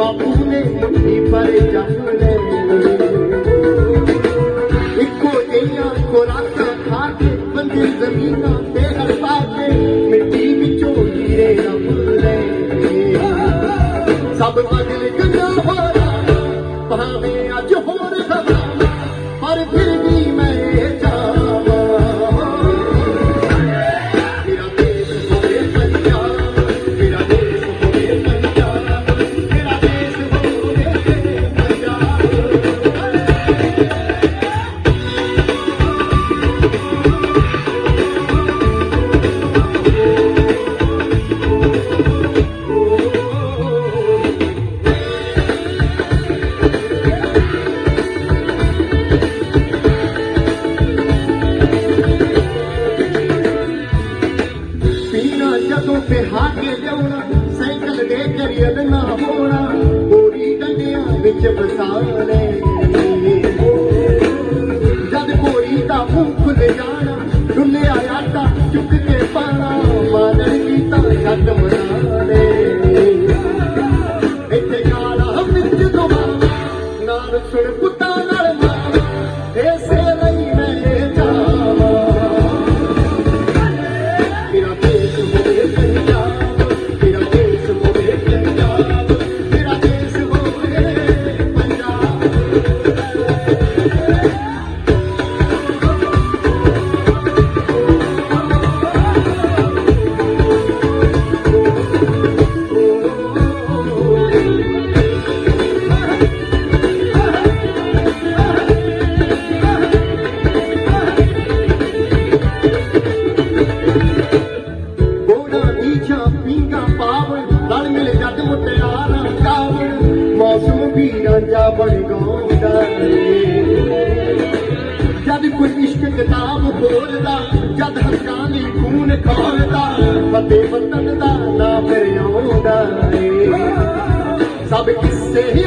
ਬਾਪੂ ਨੇ ਮੁੱਠੀ ਪਰ ਜੰਮ ਲੈ ਇੱਕੋ ਇਹੀਆਂ ਖੁਰਾਕਾਂ ਖਾ ਕੇ ਬੰਦੇ ਜ਼ਮੀਨਾਂ ਤੇ ਹੜਪਾ ਕੇ ਮਿੱਟੀ ਵਿੱਚੋਂ ਹੀਰੇ ਲੱਭ ਲੈ ਸਭ ਪਾਗਲ ਗੱਲਾਂ ਹੋ ਰਹਾ ਭਾਵੇਂ ਅੱਜ ਹੋਰ ਸਭਾ ਪਰ ਫਿਰ ਵੀ ਮੈਂ ਵਿੱਚ ਜਦ ਕੋਈ ਦਾ ਮੂੰਹ ਖੁੱਲ ਜਾਣਾ ਡੁੱਲਿਆ ਆਟਾ ਚੁੱਕ ਕਿਤਾਬ ਜਦ ਹੱਕਾਂ ਲਈ ਖੂਨ ਖੋਲਦਾ ਫਤਿਹ ਵਤਨ ਦਾ ਨਾਂ ਫਿਰ ਆਉਂਦਾ ਏ। ਸਭ ਕਿੱਸੇ ਹੀ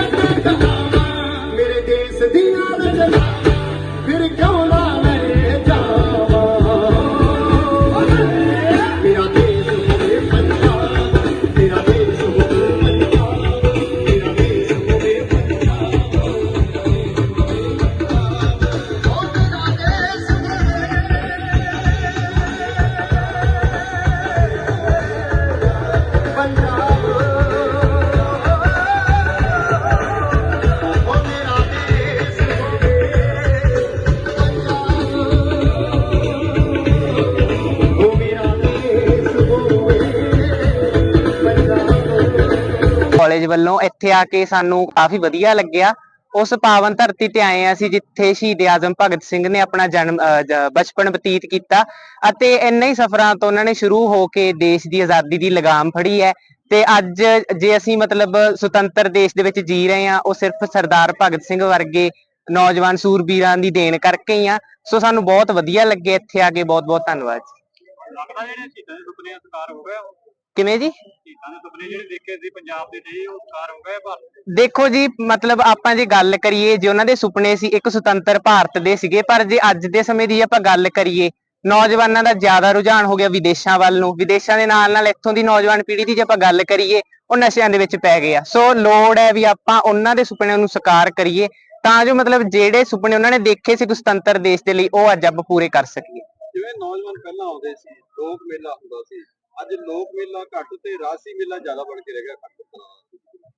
ਕਾਲਜ ਵੱਲੋਂ ਇੱਥੇ ਆ ਕੇ ਸਾਨੂੰ ਕਾਫੀ ਵਧੀਆ ਲੱਗਿਆ। ਉਸ ਪਾਵਨ ਧਰਤੀ ਤੇ ਆਏ ਹਾਂ ਅਸੀਂ, ਜਿੱਥੇ ਸ਼ਹੀਦ ਆਜ਼ਮ ਭਗਤ ਸਿੰਘ ਨੇ ਆਪਣਾ ਜਨਮ ਬਚਪਨ ਬਤੀਤ ਕੀਤਾ ਅਤੇ ਇੰਨੇ ਹੀ ਸਫ਼ਰਾਂ ਤੋਂ ਉਹਨਾਂ ਨੇ ਸ਼ੁਰੂ ਹੋ ਕੇ ਦੇਸ਼ ਦੀ ਆਜ਼ਾਦੀ ਦੀ ਲਗਾਮ ਫੜੀ ਹੈ। ਤੇ ਅੱਜ ਜੇ ਅਸੀਂ ਮਤਲਬ ਸੁਤੰਤਰ ਦੇਸ਼ ਦੇ ਵਿੱਚ ਜੀ ਰਹੇ ਹਾਂ, ਉਹ ਸਿਰਫ ਸਰਦਾਰ ਭਗਤ ਸਿੰਘ ਵਰਗੇ ਨੌਜਵਾਨ ਸੂਰਬੀਰਾਂ ਦੀ ਦੇਣ ਕਰਕੇ ਹੀ ਆ ਸੋ ਸਾਨੂੰ ਬਹੁਤ ਵਧੀਆ ਲੱਗੇ ਇੱਥੇ ਆ ਕੇ। ਬਹੁਤ ਬਹੁਤ ਧੰਨਵਾਦ ਲੱਗਦਾ ਜਿਹੜੇ ਸ਼ਹੀਦਾਂ ਦੇ ਸੁਪਨੇ ਸਾਕਾਰ ਹੋ ਗਏ ਕਿਵੇਂ ਜੀ? ਸ਼ਹੀਦਾਂ ਦੇ ਸੁਪਨੇ ਜਿਹੜੇ ਦੇਖੇ ਸੀ ਪੰਜਾਬ ਦੇ ਜੀ ਉਹ ਸਾਕਾਰ ਹੋ ਗਏ ਭਾਰਤ ਦੇ? ਦੇਖੋ ਜੀ ਮਤਲਬ ਆਪਾਂ ਜੇ ਗੱਲ ਕਰੀਏ ਜੇ ਉਹਨਾਂ ਦੇ ਸੁਪਨੇ ਸੀ ਇੱਕ ਸੁਤੰਤਰ ਭਾਰਤ ਦੇ ਸੀਗੇ ਪਰ ਜੇ ਅੱਜ ਦੇ ਸਮੇਂ ਦੀ ਆਪਾਂ ਗੱਲ ਕਰੀਏ ਨੌਜਵਾਨਾਂ ਦਾ ਜ਼ਿਆਦਾ ਰੁਝਾਨ ਹੋ ਗਿਆ ਵਿਦੇਸ਼ਾਂ ਵੱਲ ਨੂੰ। ਵਿਦੇਸ਼ਾਂ ਦੇ ਨਾਲ ਨਾਲ ਇੱਥੋਂ ਦੀ ਨੌਜਵਾਨ ਪੀੜ੍ਹੀ ਦੀ ਜੇ ਆਪਾਂ ਗੱਲ ਕਰੀਏ ਉਹ ਨਸ਼ਿਆਂ ਦੇ ਵਿੱਚ ਪੈ ਗਏ ਆ। ਸੋ ਲੋੜ ਹੈ ਵੀ ਆਪਾਂ ਉਹਨਾਂ ਦੇ ਸੁਪਨਿਆਂ ਨੂੰ ਸਾਕਾਰ ਕਰੀਏ ਤਾਂ ਜੋ ਮਤਲਬ ਜਿਹੜੇ ਸੁਪਨੇ ਉਹਨਾਂ ਨੇ ਦੇਖੇ ਸੀ ਇੱਕ ਸੁਤੰਤਰ ਦੇਸ਼ ਦੇ ਲਈ ਉਹ ਅੱਜ ਆਪਾਂ ਪੂਰੇ ਕਰ ਸਕੀਏ। ਜਿਵੇਂ ਨੌਜਵਾਨ ਪਹਿਲਾਂ ਆਉਂਦੇ ਸੀ ਲੋਕ ਮੇਲਾ ਹੁੰਦਾ ਸੀ ਅੱਜ ਲੋਕ ਮੇਲਾ ਘੱਟ ਤੇ ਰਾਸੀ ਮੇਲਾ ਜ਼ਿਆਦਾ ਬਣ ਕੇ ਰਹਿ ਗਿਆ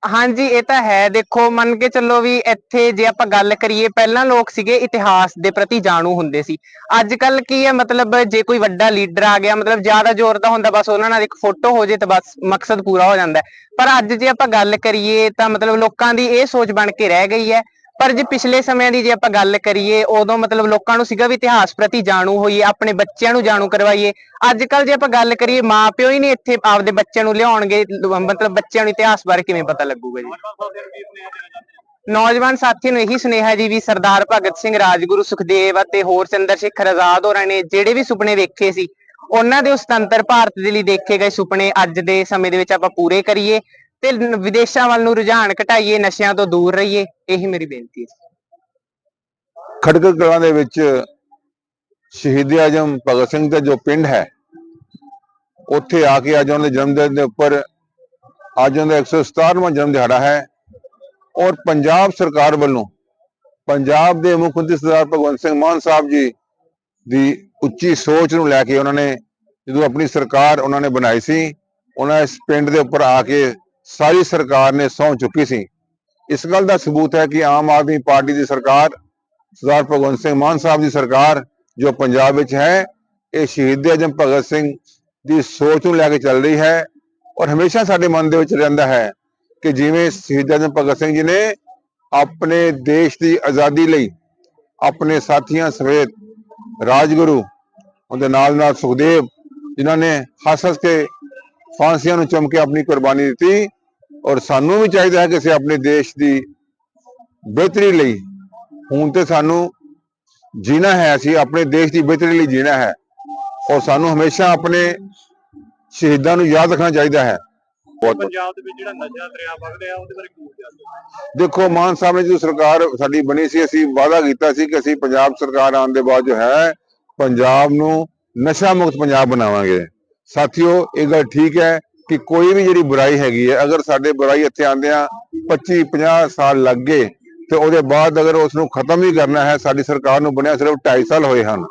ਹਾਂਜੀ, ਇਹ ਤਾਂ ਹੈ। ਦੇਖੋ, ਮੰਨ ਕੇ ਚੱਲੋ ਵੀ ਇੱਥੇ ਜੇ ਆਪਾਂ ਗੱਲ ਕਰੀਏ, ਪਹਿਲਾਂ ਲੋਕ ਸੀਗੇ ਇਤਿਹਾਸ ਦੇ ਪ੍ਰਤੀ ਜਾਣੂ ਹੁੰਦੇ ਸੀ। ਅੱਜ ਕੱਲ ਕੀ ਹੈ, ਮਤਲਬ ਜੇ ਕੋਈ ਵੱਡਾ ਲੀਡਰ ਆ ਗਿਆ, ਮਤਲਬ ਜ਼ਿਆਦਾ ਜ਼ੋਰ ਦਾ ਹੁੰਦਾ, ਬਸ ਉਹਨਾਂ ਨਾਲ ਇੱਕ ਫੋਟੋ ਹੋ ਜੇ ਤਾਂ ਬਸ ਮਕਸਦ ਪੂਰਾ ਹੋ ਜਾਂਦਾ ਪਰ ਅੱਜ ਜੇ ਆਪਾਂ ਗੱਲ ਕਰੀਏ, ਤਾਂ ਮਤਲਬ ਲੋਕਾਂ ਦੀ ਇਹ ਸੋਚ ਬਣ ਕੇ ਰਹਿ ਗਈ ਹੈ ਪਰ ਜੇ ਪਿਛਲੇ ਸਮਿਆਂ ਦੀ ਜੇ ਆਪਾਂ ਗੱਲ ਕਰੀਏ, ਉਦੋਂ ਮਤਲਬ ਲੋਕਾਂ ਨੂੰ ਸੀਗਾ ਵੀ ਇਤਿਹਾਸ ਪ੍ਰਤੀ ਜਾਣੂ ਹੋਈਏ, ਆਪਣੇ ਬੱਚਿਆਂ ਨੂੰ ਜਾਣੂ ਕਰਵਾਈਏ। ਅੱਜ ਕੱਲ ਜੇ ਆਪਾਂ ਗੱਲ ਕਰੀਏ, ਮਾਪਿਓ ਹੀ ਨਹੀਂ ਇੱਥੇ ਆਪਦੇ ਬੱਚਿਆਂ ਨੂੰ ਲਿਆਉਣਗੇ ਮਤਲਬ ਬੱਚਿਆਂ ਨੂੰ ਇਤਿਹਾਸ ਬਾਰੇ ਕਿਵੇਂ ਪਤਾ ਲੱਗੂਗਾ ਜੀ? ਨੌਜਵਾਨ ਸਾਥੀਆਂ ਨੂੰ ਇਹੀ ਸੁਨੇਹਾ ਜੀ ਵੀ ਸਰਦਾਰ ਭਗਤ ਸਿੰਘ, ਰਾਜਗੁਰੂ ਸੁਖਦੇਵ ਅਤੇ ਹੋਰ ਚੰਦਰ ਸ਼ੇਖਰ ਆਜ਼ਾਦ ਹੋਰਾਂ ਨੇ ਜਿਹੜੇ ਵੀ ਸੁਪਨੇ ਵੇਖੇ ਸੀ, ਉਹਨਾਂ ਦੇ ਉਸ ਸੁਤੰਤਰ ਭਾਰਤ ਦੇ ਲਈ ਦੇਖੇ ਗਏ ਸੁਪਨੇ ਅੱਜ ਦੇ ਸਮੇਂ ਦੇ ਵਿੱਚ ਆਪਾਂ ਪੂਰੇ ਕਰੀਏ। ਤੇ ਵਿਦੇਸ਼ਾਂ ਵੱਲ ਨੂੰ ਰੁਝਾਨ ਘਟਾਈਏ, ਨਸ਼ਿਆਂ ਤੋਂ ਦੂਰ ਰਹੀਏ, ਇਹੀ ਮੇਰੀ ਬੇਨਤੀ ਹੈ। ਖੜਕੜ ਕਲਾਂ ਦੇ ਵਿੱਚ ਸ਼ਹੀਦ ਆਜਮ ਭਗਤ ਸਿੰਘ ਦਾ ਜੋ ਪਿੰਡ ਹੈ, ਉੱਥੇ ਆ ਕੇ ਅੱਜ ਉਹਨਾਂ ਦੇ ਜਨਮ ਦਿਨ ਦੇ ਉੱਪਰ ਅੱਜ ਉਹਨਾਂ ਦਾ 117ਵਾਂ ਜਨਮ ਦਿਹਾੜਾ ਹੈ ਔਰ ਪੰਜਾਬ ਸਰਕਾਰ ਵੱਲੋਂ ਪੰਜਾਬ ਦੇ ਮੁੱਖ ਮੰਤਰੀ ਸਰਦਾਰ ਭਗਵੰਤ ਸਿੰਘ ਮਾਨ ਸਾਹਿਬ ਜੀ ਦੀ ਉੱਚੀ ਸੋਚ ਨੂੰ ਲੈ ਕੇ ਉਹਨਾਂ ਨੇ ਜਦੋਂ ਆਪਣੀ ਸਰਕਾਰ ਉਹਨਾਂ ਨੇ ਬਣਾਈ ਸੀ, ਉਹਨਾਂ ਇਸ ਪਿੰਡ ਦੇ ਉੱਪਰ ਆ ਕੇ ਸਾਰੀ ਸਰਕਾਰ ਨੇ ਸਹੁੰ ਚੁੱਕੀ ਸੀ। ਇਸ ਗੱਲ ਦਾ ਸਬੂਤ ਹੈ ਕਿ ਆਮ ਆਦਮੀ ਪਾਰਟੀ ਦੀ ਸਰਕਾਰ, ਸਰਦਾਰ ਭਗਵੰਤ ਸਿੰਘ ਮਾਨ ਸਾਹਿਬ ਦੀ ਸਰਕਾਰ, ਜੋ ਪੰਜਾਬ ਵਿੱਚ ਹੈ, ਇਹ ਸ਼ਹੀਦ ਅਜ਼ਮ ਭਗਤ ਸਿੰਘ ਦੀ ਸੋਚ ਨੂੰ ਲੈ ਕੇ ਚੱਲ ਰਹੀ ਹੈ ਔਰ ਹਮੇਸ਼ਾ ਸਾਡੇ ਮਨ ਦੇ ਵਿੱਚ ਰਹਿੰਦਾ ਹੈ ਕਿ ਜਿਵੇਂ ਸ਼ਹੀਦ ਅਜ਼ਮ ਭਗਤ ਸਿੰਘ ਜੀ ਨੇ ਆਪਣੇ ਦੇਸ਼ ਦੀ ਆਜ਼ਾਦੀ ਲਈ ਆਪਣੇ ਸਾਥੀਆਂ ਸਮੇਤ ਰਾਜਗੁਰੂ, ਉਹਦੇ ਨਾਲ ਨਾਲ ਸੁਖਦੇਵ, ਜਿਨ੍ਹਾਂ ਨੇ ਹੱਸ ਹੱਸ ਕੇ ਫਾਂਸੀਆਂ ਨੂੰ ਚੁੰਮ ਕੇ ਆਪਣੀ ਕੁਰਬਾਨੀ ਦਿੱਤੀ ਔਰ ਸਾਨੂੰ ਵੀ ਚਾਹੀਦਾ ਹੈ ਕਿ ਅਸੀਂ ਆਪਣੇ ਦੇਸ਼ ਦੀ ਬਿਹਤਰੀ ਲਈ ਹੁਣ ਤੇ ਸਾਨੂੰ ਜੀਣਾ ਹੈ ਅਸੀਂ ਆਪਣੇ ਦੇਸ਼ ਦੀ ਬਿਹਤਰੀ ਲਈ ਜੀਣਾ ਹੈ। ਔਰ ਸਾਨੂੰ ਹਮੇਸ਼ਾ ਆਪਣੇ ਸ਼ਹੀਦਾਂ ਨੂੰ ਯਾਦ ਰੱਖਣਾ ਚਾਹੀਦਾ ਹੈ। ਪੰਜਾਬ ਦੇ ਵਿੱਚ ਜਿਹੜਾ ਨਸ਼ਾ ਦਰਿਆ ਵਗ ਰਿਹਾ ਉਹਦੇ ਬਾਰੇ ਕੀ ਕਹਿੰਦੇ ਦੇਖੋ ਮਾਨ ਸਾਹਿਬ ਨੇ ਜੋ ਸਰਕਾਰ ਸਾਡੀ ਬਣੀ ਸੀ ਅਸੀਂ ਵਾਅਦਾ ਕੀਤਾ ਸੀ ਕਿ ਅਸੀਂ ਪੰਜਾਬ ਸਰਕਾਰ ਆਉਣ ਦੇ ਬਾਅਦ ਜੋ ਹੈ ਪੰਜਾਬ ਨੂੰ ਨਸ਼ਾ ਮੁਕਤ ਪੰਜਾਬ ਬਣਾਵਾਂਗੇ। ਸਾਥੀਓ ਇਹ ਗੱਲ ਠੀਕ ਹੈ ਕਿ ਕੋਈ ਵੀ ਜਿਹੜੀ ਬੁਰਾਈ ਹੈਗੀ ਹੈ, ਅਗਰ ਸਾਡੇ ਬੁਰਾਈ ਇੱਥੇ ਆਂਦਿਆਂ 25 50 ਸਾਲ ਲੱਗ ਗਏ ਤੇ ਉਹਦੇ ਬਾਅਦ ਅਗਰ ਉਸ ਨੂੰ ਖਤਮ ਹੀ ਕਰਨਾ ਹੈ, ਸਾਡੀ ਸਰਕਾਰ ਨੂੰ ਬਣਿਆ ਸਿਰਫ 2.5 ਸਾਲ ਹੋਏ ਹਨ।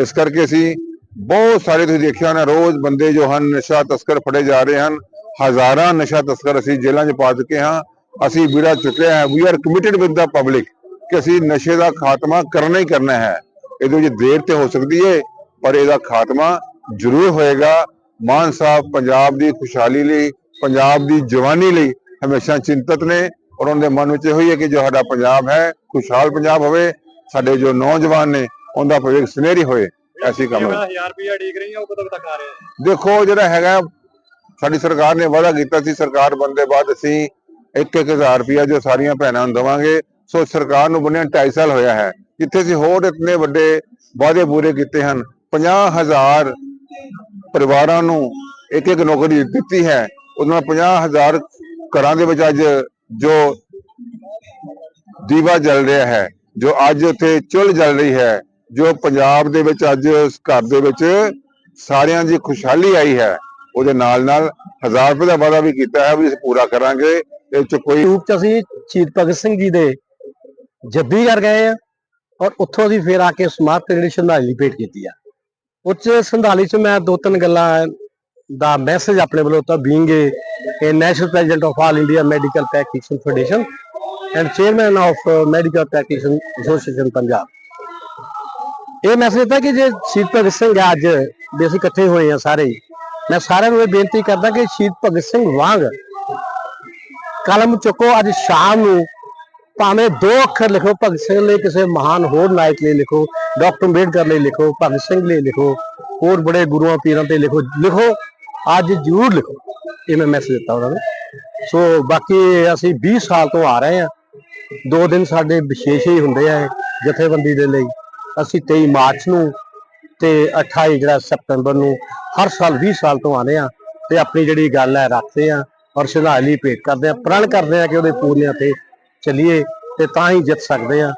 ਇਸ ਕਰਕੇ ਅਸੀਂ ਬਹੁਤ ਸਾਰੇ ਤੁਸੀਂ ਦੇਖਿਆ ਹੋਣਾ, ਰੋਜ਼ ਬੰਦੇ ਜੋ ਹਨ, ਨਸ਼ਾ ਤਸਕਰ ਫੜੇ ਜਾ ਰਹੇ ਹਨ। ਹਜ਼ਾਰਾਂ ਨਸ਼ਾ ਤਸਕਰ ਅਸੀਂ ਜੇਲ੍ਹਾਂ 'ਚ ਪਾ ਚੁੱਕੇ ਹਾਂ। ਅਸੀਂ ਵੀੜਾ ਚੁੱਕਿਆ ਹੈ। We are committed with the public ਕਿ ਅਸੀਂ ਨਸ਼ੇ ਦਾ ਖਾਤਮਾ ਕਰਨਾ ਹੀ ਕਰਨਾ ਹੈ। ਇਹਦੇ ਵਿੱਚ ਦੇਰ ਤੇ ਹੋ ਸਕਦੀ ਹੈ ਪਰ ਇਹਦਾ ਖਾਤਮਾ ਜ਼ਰੂਰ ਹੋਏਗਾ। ਮਾਨ ਸਾਹਿਬ ਪੰਜਾਬ ਦੀ ਖੁਸ਼ਹਾਲੀ ਲਈ ਪੰਜਾਬ ਦੀ ਜਵਾਨੀ ਲਈ ਹਮੇਸ਼ਾ ਚਿੰਤਤ ਨੇ ਔਰ ਉਹਨਾਂ ਦੇ ਮਨ ਵਿੱਚ ਇਹੋ ਹੀ ਹੈ ਕਿ ਜੋ ਸਾਡਾ ਪੰਜਾਬ ਹੈ ਖੁਸ਼ਹਾਲ ਪੰਜਾਬ ਹੋਵੇ ਸਾਡੇ ਜੋ ਨੌਜਵਾਨ ਨੇ ਉਹਦਾ ਭਵਿੱਖ ਸੁਨਹਿਰੀ ਹੋਏ ਐਸੀ ਕੰਮ ਹੈ 1000 ਰੁਪਇਆ ਡੀਕ ਰਹੀ ਆ ਉਹ ਕਦੋਂ ਤੱਕ ਆ ਰਿਹਾ? ਦੇਖੋ ਜਿਹੜਾ ਹੈਗਾ ਸਾਡੀ ਸਰਕਾਰ ਨੇ ਵਾਅਦਾ ਕੀਤਾ ਸੀ ਸਰਕਾਰ ਬਣਦੇ ਬਾਅਦ ਅਸੀਂ 1-1000 ਰੁਪਇਆ ਜੋ ਸਾਰੀਆਂ ਭੈਣਾਂ ਨੂੰ ਦੇਵਾਂਗੇ ਸੋ ਸਰਕਾਰ ਨੂੰ ਬਣਿਆ 2.5 ਸਾਲ ਹੋਇਆ ਹੈ। ਜਿੱਥੇ ਅਸੀਂ ਹੋਰ ਇਤਨੇ ਵੱਡੇ ਵਾਅਦੇ ਪੂਰੇ ਕੀਤੇ ਹਨ 50000 ਪਰਿਵਾਰਾਂ ਨੂੰ ਇੱਕ ਇੱਕ ਨੌਕਰੀ ਦਿੱਤੀ ਹੈ। ਉਹਦੇ ਨਾਲ 50000 ਘਰਾਂ ਦੇ ਵਿੱਚ ਅੱਜ ਜੋ ਦੀਵਾ ਜਲ ਰਿਹਾ ਹੈ, ਜੋ ਅੱਜ ਉੱਥੇ ਚੁੱਲ੍ਹ ਜਲ ਰਹੀ ਹੈ, ਜੋ ਪੰਜਾਬ ਦੇ ਵਿੱਚ ਅੱਜ ਘਰ ਦੇ ਵਿੱਚ ਸਾਰਿਆਂ ਦੀ ਖੁਸ਼ਹਾਲੀ ਆਈ ਹੈ। ਉਹਦੇ ਨਾਲ ਨਾਲ 1000 ਰੁਪਏ ਦਾ ਵਾਅਦਾ ਵੀ ਕੀਤਾ ਹੈ ਵੀ ਅਸੀਂ ਪੂਰਾ ਕਰਾਂਗੇ। ਇਹ ਚ ਕੋਈ ਰੂਪ ਚ ਅਸੀਂ ਸ਼ਹੀਦ ਭਗਤ ਸਿੰਘ ਜੀ ਦੇ ਜੱਦੀ ਕਰ ਗਏ ਆ ਔਰ ਉੱਥੋਂ ਦੀ ਫੇਰ ਆ ਕੇ ਸਮਾਪਤ ਜਿਹੜੀ ਸ਼ਰਧਾਂਜਲੀ ਭੇਟ ਕੀਤੀ ਆ। ਉੱਚ ਸ਼ਰਧਾਂਜਲੀ ਚ ਮੈਂ ਦੋ ਤਿੰਨ ਗੱਲਾਂ ਦਾ ਮੈਸੇਜ ਆਪਣੇ ਵੱਲੋਂ ਤਾਂ being a national president of all India medical practitioner federation and chairman of medical practitioner association Punjab ਇਹ ਮੈਸੇਜ ਦਿੱਤਾ ਕਿ ਜੇ ਸ਼ਹੀਦ ਭਗਤ ਸਿੰਘ ਅੱਜ ਵੀ ਅਸੀਂ ਇਕੱਠੇ ਹੋਏ ਆ ਸਾਰੇ, ਮੈਂ ਸਾਰਿਆਂ ਨੂੰ ਇਹ ਬੇਨਤੀ ਕਰਦਾ ਕਿ ਸ਼ਹੀਦ ਭਗਤ ਸਿੰਘ ਵਾਂਗ ਕਲਮ ਚੁੱਕੋ, ਅੱਜ ਸ਼ਾਮ ਨੂੰ ਭਾਵੇਂ ਦੋ ਅੱਖਰ ਲਿਖੋ, ਭਗਤ ਸਿੰਘ ਲਈ ਕਿਸੇ ਮਹਾਨ ਹੋਰ ਨਾਇਕ ਲਈ ਲਿਖੋ, ਡਾਕਟਰ ਅੰਬੇਡਕਰ ਲਈ ਲਿਖੋ, ਭਗਤ ਸਿੰਘ ਲਈ ਲਿਖੋ, ਹੋਰ ਬੜੇ ਗੁਰੂਆਂ ਪੀਰਾਂ ਤੇ ਲਿਖੋ ਲਿਖੋ, ਅੱਜ ਜ਼ਰੂਰ ਲਿਖੋ। ਇਹ ਮੈਂ ਮੈਸੇਜ ਦਿੱਤਾ ਉਹਨਾਂ ਨੂੰ। ਸੋ ਬਾਕੀ ਅਸੀਂ 20 ਸਾਲ ਤੋਂ ਆ ਰਹੇ ਹਾਂ। ਦੋ ਦਿਨ ਸਾਡੇ ਵਿਸ਼ੇਸ਼ ਹੀ ਹੁੰਦੇ ਆ ਜਥੇਬੰਦੀ ਦੇ ਲਈ। ਅਸੀਂ 23 ਮਾਰਚ ਨੂੰ ਤੇ 28 ਜਿਹੜਾ ਸਤੰਬਰ ਨੂੰ ਹਰ ਸਾਲ 20 ਸਾਲ ਤੋਂ ਆਨੇ ਆ ਤੇ ਆਪਣੀ ਜਿਹੜੀ ਗੱਲ ਹੈ ਰੱਖਦੇ ਆ ਔਰ ਸ਼ਰਧਾਂਜਲੀ ਭੇਟ ਕਰਦੇ ਆ ਪ੍ਰਣ ਕਰਦੇ ਆ ਕਿ ਉਹਦੇ ਪੂਰਨਿਆਂ ਤੇ ਚੱਲੀਏ ਤੇ ਤਾਂ ਹੀ ਜਿੱਤ ਸਕਦੇ ਆ